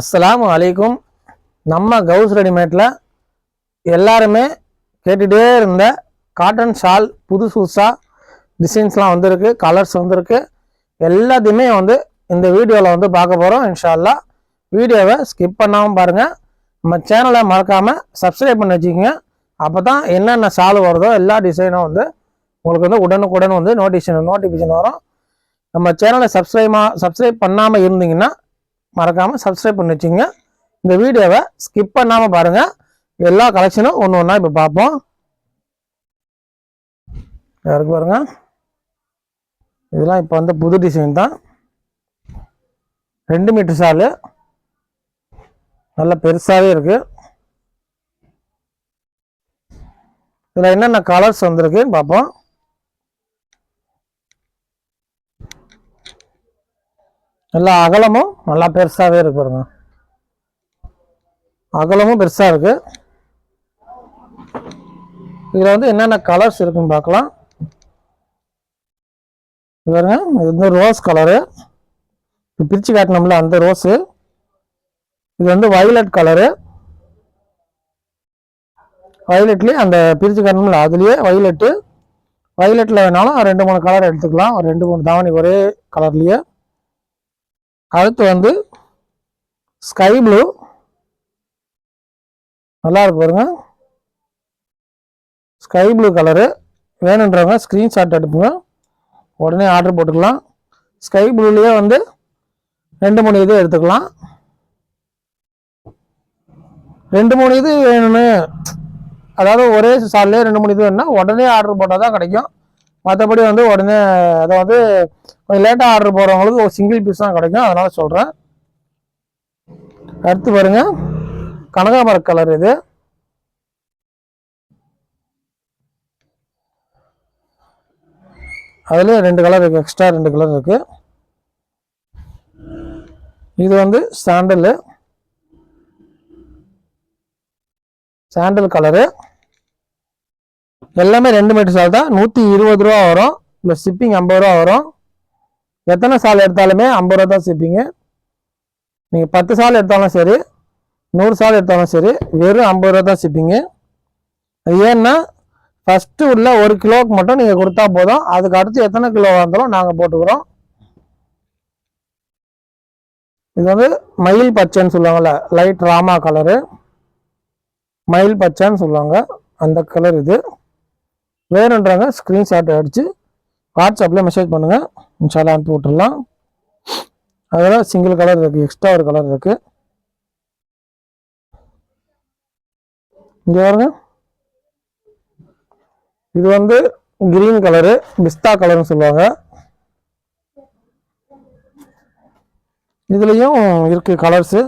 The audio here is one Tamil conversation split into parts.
அஸ்லாம் அலைக்கும். நம்ம கவுஸ் ரெடிமேட்டில் எல்லாருமே கேட்டுகிட்டே இருந்த காட்டன் ஷால் புது புதுசாக டிசைன்ஸ்லாம் வந்திருக்கு கலர்ஸ் வந்திருக்கு. எல்லாத்தையுமே வந்து இந்த வீடியோவில் வந்து பார்க்க போகிறோம் இன்ஷால்லா வீடியோவை ஸ்கிப் பண்ணாமல் பாருங்கள் நம்ம சேனலை மறக்காமல் சப்ஸ்கிரைப் பண்ணி வச்சுக்கோங்க. அப்போ தான் என்னென்ன ஷால் வருதோ எல்லா டிசைனும் வந்து உங்களுக்கு வந்து உடனுக்குடன் வந்து நோட்டிஃபிகேஷன் நோட்டிஃபிகேஷன் வரும். நம்ம சேனலை சப்ஸ்கிரைமா சப்ஸ்கிரைப் பண்ணாமல் இருந்தீங்கன்னா மறக்காமல் சப்ஸ்கிரைப் பண்ணி வச்சுங்க இந்த வீடியோவை ஸ்கிப் பண்ணாமல் பாருங்கள் எல்லா கலெக்ஷனும் ஒன்று ஒன்றா இப்போ பார்ப்போம். யாருக்கு பாருங்க. இதெல்லாம் இப்போ வந்து புது டிசைன் தான். ரெண்டு மீட்டர் சாலு. நல்லா பெருசாகவே இருக்குது இதில் என்னென்ன கலர்ஸ் வந்திருக்குன்னு பார்ப்போம். நல்லா அகலமும் நல்லா பெருசாகவே இருக்கு பாருங்க. அகலமும் பெருசாக இருக்குது இதில் வந்து என்னென்ன கலர்ஸ் இருக்குன்னு பார்க்கலாம். இது பாருங்க இது வந்து ரோஸ் கலரு பிரித்து காட்டினோம்ல அந்த ரோஸு இது வந்து வயலட் கலரு வயலட்லேயே அந்த பிரித்து காட்டணும்ல அதுலேயே வயலட்டு வயலட்டில் வேணாலும் ரெண்டு மூணு கலர் எடுத்துக்கலாம். ஒரு ரெண்டு மூணு தாவணி ஒரே கலர்லேயே அடுத்து வந்து ஸ்கை ப்ளூ நல்லா இருக்கு பாருங்க. ஸ்கை ப்ளூ கலரு வேணுன்றவங்க ஸ்க்ரீன்ஷாட் எடுப்புங்க உடனே ஆர்டர் போட்டுக்கலாம். ஸ்கை ப்ளூலேயே வந்து ரெண்டு மூணு இது எடுத்துக்கலாம். ரெண்டு மூணு இது வேணும்னு. அதாவது ஒரே சால்லே ரெண்டு மூணு இது வேணும்னா உடனே ஆர்டர் போட்டால் தான் கிடைக்கும். மற்றபடி வந்து உடனே அதை வந்து கொஞ்சம் லேட்டாக ஆர்டர் போகிறவங்களுக்கு ஒரு சிங்கிள் பீஸ் தான் கிடைக்கும். அதனால் சொல்கிறேன் அடுத்து பாருங்க. கனகாமர கலர் இது. அதுலேயும் ரெண்டு கலர் இருக்குது எக்ஸ்ட்ரா ரெண்டு கலர் இருக்குது இது வந்து சாண்டலு சாண்டல் கலரு எல்லாமே ரெண்டு மீட்டர் சால் தான். நூற்றி இருபது ரூபா வரும். ப்ளஸ் ஷிப்பிங் ஐம்பது ரூபா வரும். எத்தனை சால் எடுத்தாலுமே ஐம்பது ரூபா தான் ஷிப்பிங்கு நீங்கள் பத்து சால் எடுத்தாலும் சரி நூறு சால் எடுத்தாலும் சரி வெறும் ஐம்பது ரூபா தான் ஷிப்பிங்கு அது ஏன்னா ஃபஸ்ட்டு உள்ள ஒரு கிலோவுக்கு மட்டும் நீங்கள் கொடுத்தா போதும். அதுக்கு அடுத்து எத்தனை கிலோ வந்தாலும் நாங்கள் போட்டுக்கிறோம். இது வந்து மயில் பச்சைன்னு சொல்லுவாங்கள்ல லைட் ராமா கலரு மயில் பச்சைன்னு சொல்லுவாங்க. அந்த கலர் இது. வேணுன்றாங்க ஸ்க்ரீன்ஷாட் அடித்து வாட்ஸ்அப்பில் மெசேஜ் பண்ணுங்கள் இன்ஷால்லாம் அனுப்பி விட்டுடலாம் அதில் சிங்கிள் கலர் இருக்குது எக்ஸ்ட்ரா ஒரு கலர் இருக்குது இங்கே பாருங்க. இது வந்து கிரீன் கலரு பிஸ்தா கலர்னு சொல்லுவாங்க. இதுலேயும் இருக்கு கலர்ஸு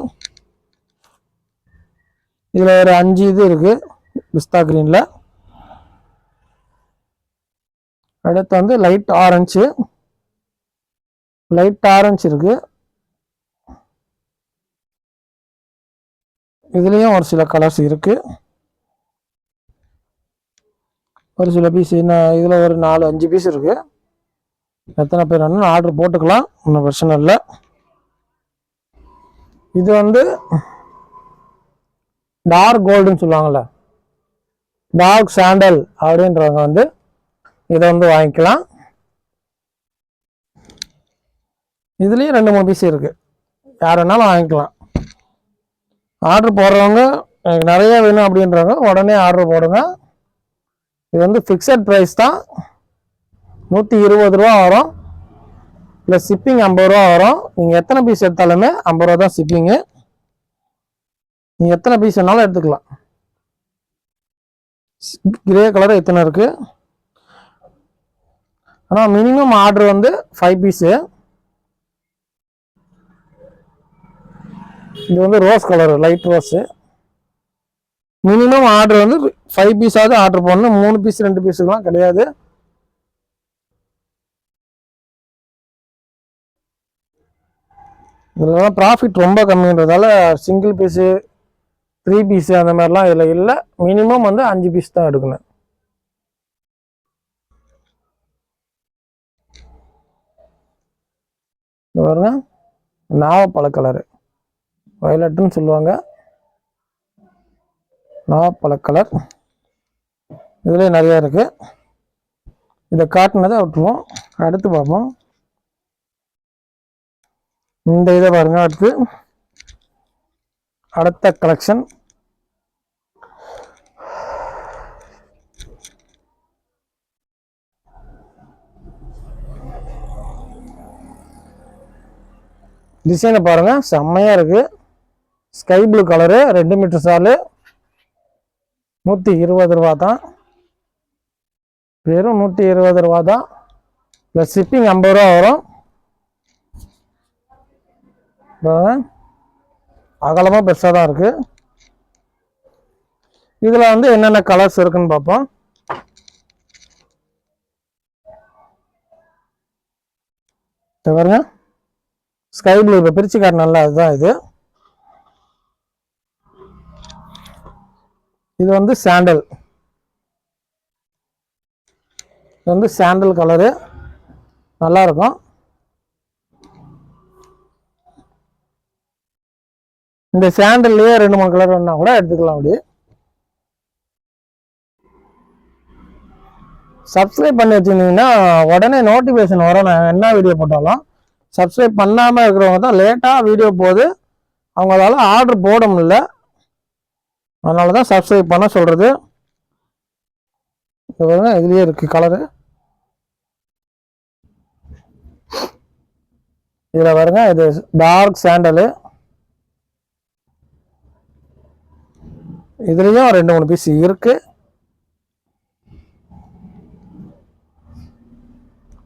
இதில் ஒரு அஞ்சு இது இருக்குது பிஸ்தா கிரீனில் அடுத்து வந்து லைட் ஆரஞ்சு லைட் ஆரஞ்சு இருக்கு. இதுலேயும் ஒரு சில கலர்ஸ் இருக்கு. ஒரு சில பீஸ் என்ன இதில் ஒரு நாலு அஞ்சு பீஸ் இருக்கு. எத்தனை பேர் வேணும் ஆர்டர் போட்டுக்கலாம் ஒன்றும் பிரச்சனை இல்லை. இது வந்து டார்க் கோல்டுன்னு சொல்லுவாங்கள்ல டார்க் சாண்டல் அப்படின்றவங்க வந்து இதை வந்து வாங்கிக்கலாம். இதுலேயும் ரெண்டு மூணு பீஸ் இருக்கு. யார் வேணாலும் வாங்கிக்கலாம். ஆர்டர் போடுறவங்க எனக்கு நிறைய வேணும் அப்படின்றவங்க உடனே ஆர்டர் போடுங்க. இது வந்து ஃபிக்ஸட் ப்ரைஸ் தான். நூற்றி இருபது ரூபா வரும். ப்ளஸ் ஷிப்பிங் ஐம்பது ரூபா வரும். நீங்கள் எத்தனை பீஸ் எடுத்தாலுமே ஐம்பது ரூபா தான் ஷிப்பிங்கு நீங்கள் எத்தனை பீஸ் வேணாலும் எடுத்துக்கலாம். கிரே கலர் எத்தனை இருக்குது ஆனால் மினிமம் ஆர்டர் வந்து ஃபைவ் பீஸு இது வந்து rose colour light rose minimum order வந்து ஃபைவ் பீஸாவது ஆர்டர் பண்ணணும் மூணு பீஸ் ரெண்டு பீஸுக்கெலாம் கிடையாது. இதெல்லாம் ப்ராஃபிட் ரொம்ப கம்மின்றதால சிங்கிள் பீஸு த்ரீ பீஸு அந்த மாதிரிலாம் இதில் இல்லை. மினிமம் வந்து அஞ்சு பீஸ் தான் எடுக்கணும். இது பாருங்க. நாவப்பழ கலரு வயலட்டுன்னு சொல்லுவாங்க. நாவப்பழ கலர் இதுலேயே நிறையா இருக்குது இதை காட்டினதை விட்டுருவோம். அடுத்து பார்ப்போம். இந்த இதை பாருங்க அடுத்து. அடுத்த கலெக்ஷன் டிசைனை பாருங்கள் செம்மையாக இருக்குது ஸ்கை ப்ளூ கலரு ரெண்டு மீட்டர் சாலு. நூற்றி இருபது ரூபா தான். வெறும் நூற்றி இருபது ரூபா தான். ப்ளஸ் ஷிப்பிங் ஐம்பது ரூபா வரும். அகலமாக பெருசாக தான் இருக்குது இதில் வந்து என்னென்ன கலர்ஸ் இருக்குன்னு பார்ப்போம். பாருங்க. ஸ்கை ப்ளூ இப்போ பிரிச்சு நல்லா அதுதான் இது. இது வந்து சாண்டல் இது வந்து சாண்டல் கலரு நல்லா இருக்கும் இந்த சாண்டல்லையே ரெண்டு மூணு கலர் வேணா கூட எடுத்துக்கலாம் அப்படி. சப்ஸ்கிரைப் பண்ணி வச்சுருந்தீங்கன்னா உடனே நோட்டிஃபிகேஷன் வரும். நான் என்ன வீடியோ போட்டாலும். சப்ஸ்கிரைப் பண்ணாமல் இருக்கிறவங்க தான் லேட்டாக வீடியோ போகுது அவங்களால ஆர்டர் போட முடியல. அதனால தான் சப்ஸ்கிரைப் பண்ண சொல்கிறது இதுலேயே இருக்குது கலரு இதில் பாருங்க இது டார்க் சாண்டலு இதுலேயும் ரெண்டு மூணு பீஸ் இருக்குது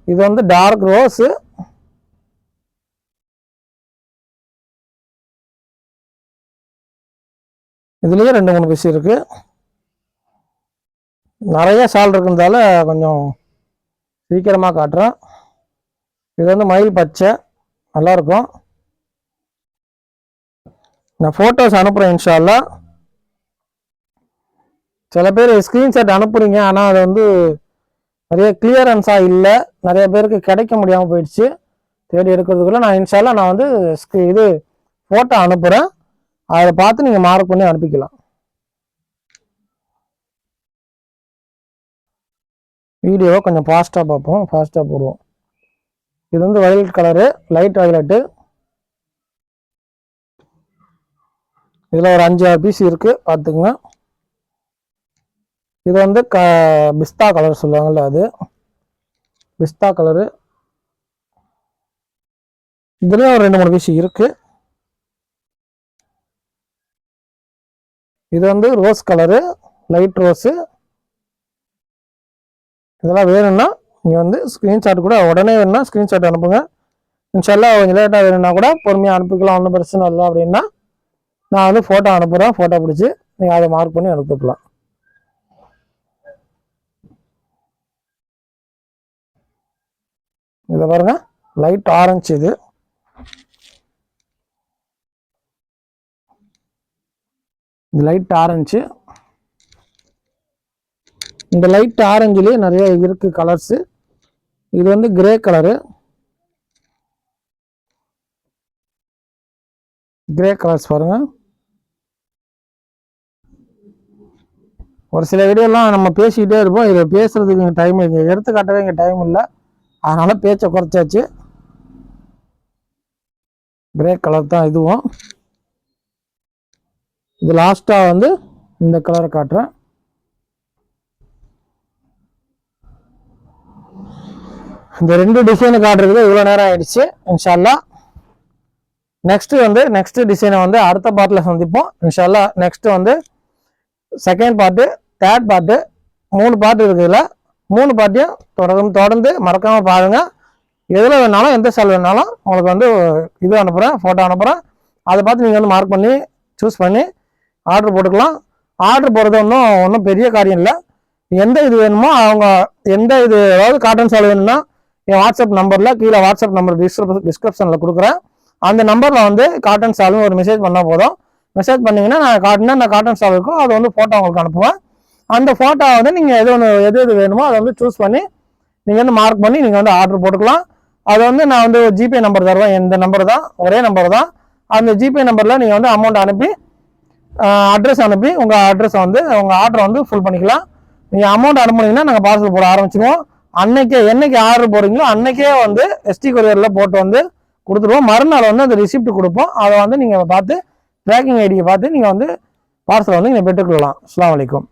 இது வந்து டார்க் ரோஸு இதுலேயே ரெண்டு மூணு பீஸ் இருக்குது நிறைய சால் இருக்கிறதால கொஞ்சம் சீக்கிரமாக காட்டுறேன். இது வந்து மயில் பச்சை. நல்லாயிருக்கும் நான் ஃபோட்டோஸ் அனுப்புகிறேன் இன்ஷால்லா சில பேர் ஸ்க்ரீன்ஷாட் அனுப்புகிறீங்க ஆனால் அது வந்து நிறைய கிளியரன்ஸாக இல்லை. நிறைய பேருக்கு கிடைக்க முடியாமல் போயிடுச்சு. தேடி எடுக்கிறதுக்குள்ளே நான் இன்ஷால்லாம் நான் வந்து இது ஃபோட்டோ அனுப்புகிறேன் அதை பார்த்து நீங்கள் மார்க் பண்ணி அனுப்பிக்கலாம். வீடியோவை கொஞ்சம் ஃபாஸ்ட்டாக பார்ப்போம். ஃபாஸ்ட்டாக போடுவோம். இது வந்து வயலட் கலரு லைட் வயலட்டு இதில் ஒரு அஞ்சு ஆறு பீஸ் இருக்குது பார்த்துக்குங்க. இது வந்து க பிஸ்தா கலர் சொல்லுவாங்கள்ல அது. பிஸ்தா கலரு இதுலேயும் ஒரு ரெண்டு மூணு பீஸ் இருக்குது இது வந்து ரோஸ் கலரு லைட் ரோஸு. இதெல்லாம் வேணும்னா நீங்கள் வந்து ஸ்க்ரீன்ஷாட் கூட உடனே வேணும்னா ஸ்க்ரீன்ஷாட் அனுப்புங்க. இன்ஷால்லா கொஞ்சம் லேட்டாக வேணும்னா கூட பொறுமையாக அனுப்பிக்கலாம் ஒன்றும் பிரச்சனை இல்லை அப்படின்னா நான் வந்து ஃபோட்டோ அனுப்புகிறேன் ஃபோட்டோ பிடிச்சி நீங்கள் அதை மார்க் பண்ணி அனுப்பிக்கலாம். இதை பாருங்க லைட் ஆரஞ்சு இது. இது லைட் ஆரஞ்சு. இந்த லைட் ஆரஞ்சுலேயே நிறைய இருக்கு கலர்ஸு இது வந்து கிரே கலரு கிரே கலர்ஸ் பாருங்க. ஒரு சில வீடியோலாம் நம்ம பேசிக்கிட்டே இருப்போம். இதை பேசுறதுக்கு இங்கே டைம் இங்கே எடுத்து காட்டவே இங்கே டைம் இல்லை. அதனால பேச்சை குறைச்சாச்சு. கிரே கலர் தான் இதுவும். இது லாஸ்ட்டாக வந்து இந்த கலரை காட்டுறேன். இந்த ரெண்டு டிசைனு காட்டுறதுக்கு இவ்வளோ நேரம் ஆயிடுச்சு இன்ஷால்லா. நெக்ஸ்ட்டு வந்து நெக்ஸ்ட் டிசைனை வந்து அடுத்த பார்ட்டில் சந்திப்போம். இன்ஷால்லா நெக்ஸ்ட்டு வந்து செகண்ட் பார்ட்டு தேர்ட் பார்ட்டு மூணு பார்ட் இருக்குதுல. மூணு பார்ட்டியும் தொடர்ந்து தொடர்ந்து மறக்காமல் பாருங்கள் எதில் வேணாலும் எந்த செல் வேணாலும் உங்களுக்கு வந்து இது அனுப்புகிறேன் ஃபோட்டோ அனுப்புகிறேன் அதை பார்த்து நீங்கள் வந்து மார்க் பண்ணி சூஸ் பண்ணி ஆர்டர் போட்டுக்கலாம். ஆர்டர் போடுறது ஒன்றும் ஒன்றும் பெரிய காரியம் இல்லை. எந்த இது வேணுமோ அவங்க எந்த இது அதாவது காட்டன் சால் வேணும்னா என் வாட்ஸ்அப் நம்பரில் கீழே வாட்ஸ்அப் நம்பர் டிஸ்கிரிப் டிஸ்கிரிப்ஷனில் கொடுக்குறேன். அந்த நம்பரில் வந்து காட்டன் சால்னு ஒரு மெசேஜ் பண்ணால் போதும். மெசேஜ் பண்ணிங்கன்னா நான் காட்டினா நான் காட்டன் சால் இருக்கும். அதை வந்து ஃபோட்டோ உங்களுக்கு அனுப்புவேன். அந்த ஃபோட்டோ வந்து நீங்கள் எது ஒன்று எது எது வேணுமோ அதை வந்து சூஸ் பண்ணி நீங்கள் வந்து மார்க் பண்ணி நீங்கள் வந்து ஆர்டர் போட்டுக்கலாம். அதை வந்து நான் வந்து ஜிபே நம்பர் தருவேன். இந்த நம்பர் தான்? ஒரே நம்பர் தான். அந்த ஜிபே நம்பரில் நீங்கள் வந்து அமௌண்ட் அனுப்பி அட்ரஸ் அனுப்பி உங்கள் அட்ரஸை வந்து உங்கள் ஆர்டரை வந்து ஃபுல் பண்ணிக்கலாம். நீங்கள் அமௌண்ட் அனுப்புனீங்கன்னா நாங்கள் பார்சல் போட ஆரம்பிச்சிடுவோம் அன்னைக்கே என்னைக்கு ஆர்டர் போடுறீங்களோ அன்னைக்கே வந்து எஸ்டி கொரியரில் போட்டு வந்து கொடுத்துருவோம். மறுநாள் வந்து அந்த ரிசிப்ட் கொடுப்போம். அதை வந்து நீங்கள் பார்த்து ட்ராக்கிங் ஐடியை பார்த்து நீங்கள் வந்து பார்சல் வந்து நீங்கள் பெற்றுக்கொள்ளலாம். அஸ்லாம் அலைக்கும்.